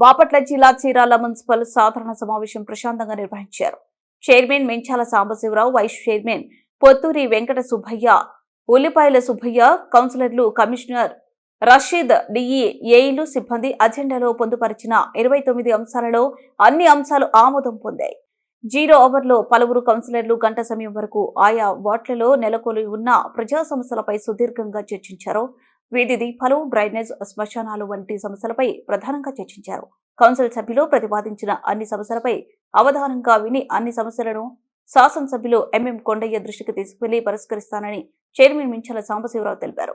బాపట్ల జిల్లా చీరాల మున్సిపల్ సాధారణ సమావేశం ప్రశాంతంగా నిర్వహించారు. Chairman Menchala Sambasivarao vice chairman Potturi Venkata Subbaiah Ullipayala Subbaiah కౌన్సిలర్లు కమిషనర్ రషీద్ డిఈ ఏఈలు సిబ్బంది అజెండాలో పొందుపరిచిన ఇరవై తొమ్మిది అంశాలలో అన్ని అంశాలు ఆమోదం పొందాయి. జీరో ఓవర్లో పలువురు కౌన్సిలర్లు గంట సమయం వరకు ఆయా వార్డులలో నెలకొలి ఉన్న ప్రజా సమస్యలపై సుదీర్ఘంగా చర్చించారు. వీధి దీపాలు డ్రైనేజ్ శ్మశానాలు వంటి సమస్యలపై ప్రధానంగా చర్చించారు. కౌన్సిల్ సభ్యులు ప్రతిపాదించిన అన్ని సమస్యలపై అవధానంగా విని అన్ని సమస్యలను శాసనసభ్యులు ఎంఎం కొండయ్య దృష్టికి తీసుకువెళ్ళి పరిష్కరిస్తానని చైర్మన్ మించాల సాంబశివరావు తెలిపారు.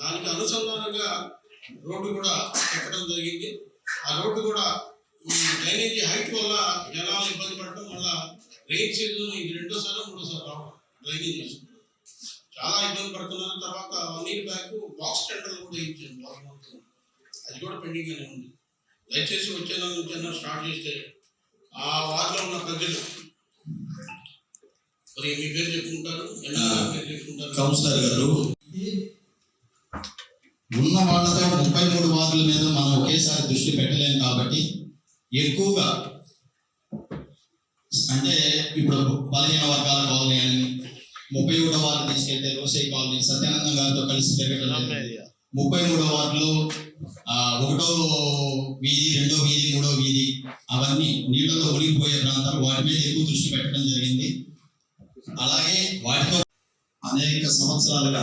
దానికి అనుసంధానంగా రోడ్డు కూడా కట్టడం జరిగింది. ఆ రోడ్డు కూడా ఈ డ్రైనేజీ హైట్ వల్ల జనాలు ఇబ్బంది పడటం వల్ల రేట్ చేద్దాం ఇది రెండోసారి మూడోసారి రావడం డ్రైవింగ్ చేసుకుంటాం చాలా ఇబ్బంది పడుతున్నాను తర్వాత one year back box tender కూడా ఇచ్చాను బాక్స్ మొత్తం. అది కూడా పెండింగ్ అనే ఉంది. దయచేసి వచ్చే నెల స్టార్ట్ చేస్తే ఆ వార్డులో ఉన్న ప్రజలు మరి మీ పేరు చెప్పుకుంటారు ఎమ్మెల్యే పేరు చెప్పుకుంటారు. కౌన్సిలర్ గారు ఉన్న వాళ్ళతో ముప్పై మూడు వార్డుల మీద మనం ఒకేసారి దృష్టి పెట్టలేము కాబట్టి ఎక్కువగా అంటే ఇప్పుడు పదిహేను వర్గాల కాలనీ అని ముప్పై ఒకటో వార్డు తీసుకెళ్తే రోసే కాలనీ సత్యానందం గారితో కలిసి తిరగడం. ముప్పై మూడో వార్డులో ఆ, ఒకటో వీధి రెండో వీధి మూడో వీధి అవన్నీ నీళ్ళతో మునిగిపోయే ప్రాంతాలు వాటి మీద ఎక్కువ దృష్టి పెట్టడం జరిగింది. అలాగే వాటితో అనేక సంవత్సరాలుగా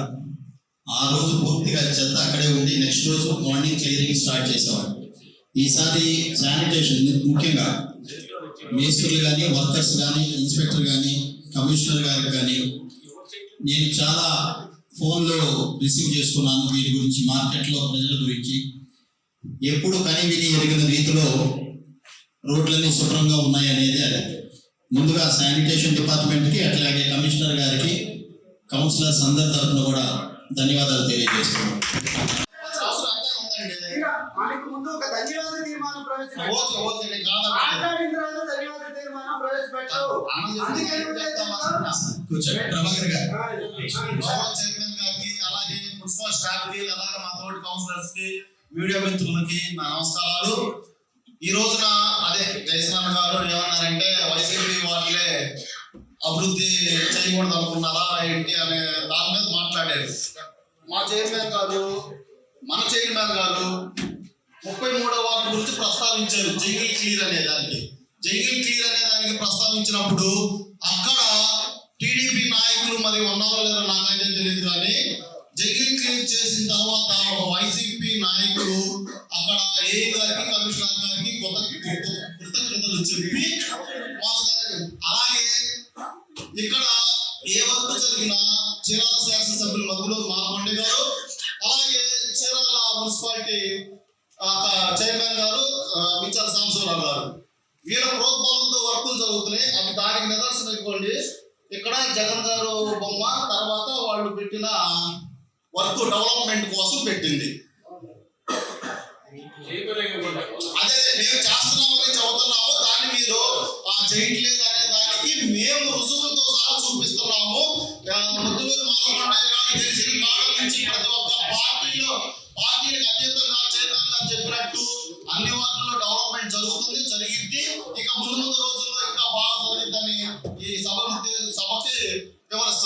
ఆ రోజు పూర్తిగా చెత్త అక్కడే ఉండి నెక్స్ట్ రోజు మార్నింగ్ క్లియరింగ్ స్టార్ట్ చేసేవాడు ఈసారి శానిటేషన్ ముఖ్యంగా మేస్త్రులు కానీ వర్కర్స్ కానీ ఇన్స్పెక్టర్ కానీ కమిషనర్ గారికి కానీ నేను చాలా ఫోన్లో రిసీవ్ చేసుకున్నాను వీటి గురించి మార్కెట్లో ప్రజల గురించి ఎప్పుడు కని విని ఎరిగిన రీతిలో రోడ్లన్నీ శుభ్రంగా ఉన్నాయి అనేది అది. ముందుగా శానిటేషన్ డిపార్ట్మెంట్కి అట్లాగే కమిషనర్ గారికి కౌన్సిలర్స్ అందరి తరఫున కూడా ధన్యవాదాలు తెలియజేస్తున్నాను. మనకు ముందు ఒక ధన్యవాద తీర్మానం మాట్లాడిన తర్వాత ధన్యవాద అలాగే మున్సిపల్ స్టాఫ్కి అలాగే మా తోటి కౌన్సిలర్స్కి మీడియా మిత్రులకి నా నమస్కారాలు. ఈ రోజున అదే జయశ్రామ్ గారు ఏమన్నారంటే వైసీపీ వాళ్ళే అభివృద్ధి చేయకూడదు అనుకున్నారా ఏంటి అనే దాని మీద మాట్లాడారు. మా చైర్మన్ గారు మన చైర్మన్ గారు ముప్పై మూడవ వాటి గురించి ప్రస్తావించారు. జంగిల్ క్లియర్ అనే దానికి. జంగిల్ క్లియర్ అనే దానికి ప్రస్తావించినప్పుడు అక్కడ టీడీపీ నాయకులు మరి ఉన్నారో లేదో నాకైతే తెలియదు కానీ జంగిల్ క్లియర్ చేసిన తర్వాత ఒక వైసీపీ నాయకులు అక్కడ ఏ గారికి కమిషనర్ గారికి కొత్త కృతజ్ఞతలు చెప్పి అలాగే ఇక్కడ ఏ వర్క్ జరిగినా చీరాల శాసనసభ్యుల మధ్యలో మాలకొండ గారు అలాగే చీరాల మున్సిపాలిటీ చైర్మన్ గారు మిచ్చల మిచ్చాల సాంబశివరావు గారు. వీళ్ళ ప్రోద్బలంతో వర్కులు జరుగుతున్నాయి. అది దానికి నిదర్శనం ఇవ్వండి. ఇక్కడ జగన్ గారు బొమ్మ తర్వాత వాళ్ళు పెట్టిన వర్క్ డెవలప్మెంట్ కోసం పెట్టింది. అదే మేము చేస్తున్నామని చదువుతున్నాము దాన్ని మీరు చేయట్లేదు అనే దానికి మేము రుజువులతో సహా చూపిస్తున్నాము. రోజుల్లో డెవలప్మెంట్ జరుగుతుంది జరిగింది. ఇక ముందు రోజుల్లో ఇంకా బాగా జరిగిద్దని ఈ సభ సభకి వివరిస్తున్నారు